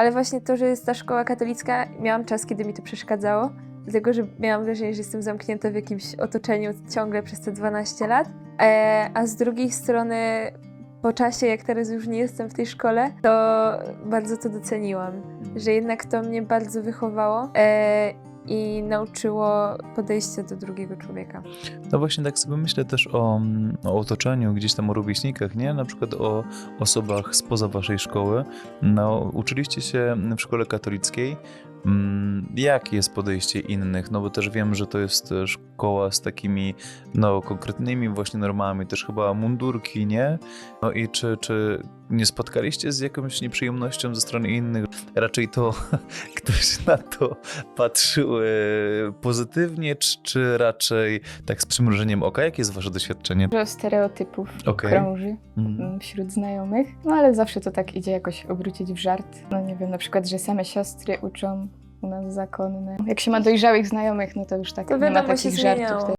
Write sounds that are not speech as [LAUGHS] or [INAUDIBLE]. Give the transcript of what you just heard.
Ale właśnie to, że jest ta szkoła katolicka, miałam czas, kiedy mi to przeszkadzało, dlatego że miałam wrażenie, że jestem zamknięta w jakimś otoczeniu ciągle przez te 12 lat. E, a z drugiej strony, po czasie, jak teraz już nie jestem w tej szkole, to bardzo to doceniłam, że jednak to mnie bardzo wychowało e, i nauczyło podejścia do drugiego człowieka. No właśnie tak sobie myślę też o, o otoczeniu, gdzieś tam o rówieśnikach, nie? Na przykład o osobach spoza waszej szkoły. No, uczyliście się w szkole katolickiej. Mm, Jakie jest podejście innych? No bo też wiem, że to jest szkoła z takimi no, konkretnymi właśnie normami, też chyba mundurki, nie? No i czy, czy nie spotkaliście z jakąś nieprzyjemnością ze strony innych? Raczej to [LAUGHS] ktoś na to patrzył e, pozytywnie, czy, czy raczej tak z przymrużeniem oka? Jakie jest wasze doświadczenie? Dużo stereotypów Okej. krąży Mhm. mm, wśród znajomych, no ale zawsze to tak idzie jakoś obrócić w żart. No nie wiem, na przykład, że same siostry uczą u nas zakonne. Jak się ma dojrzałych znajomych, no to już tak To nie ma takich żartów.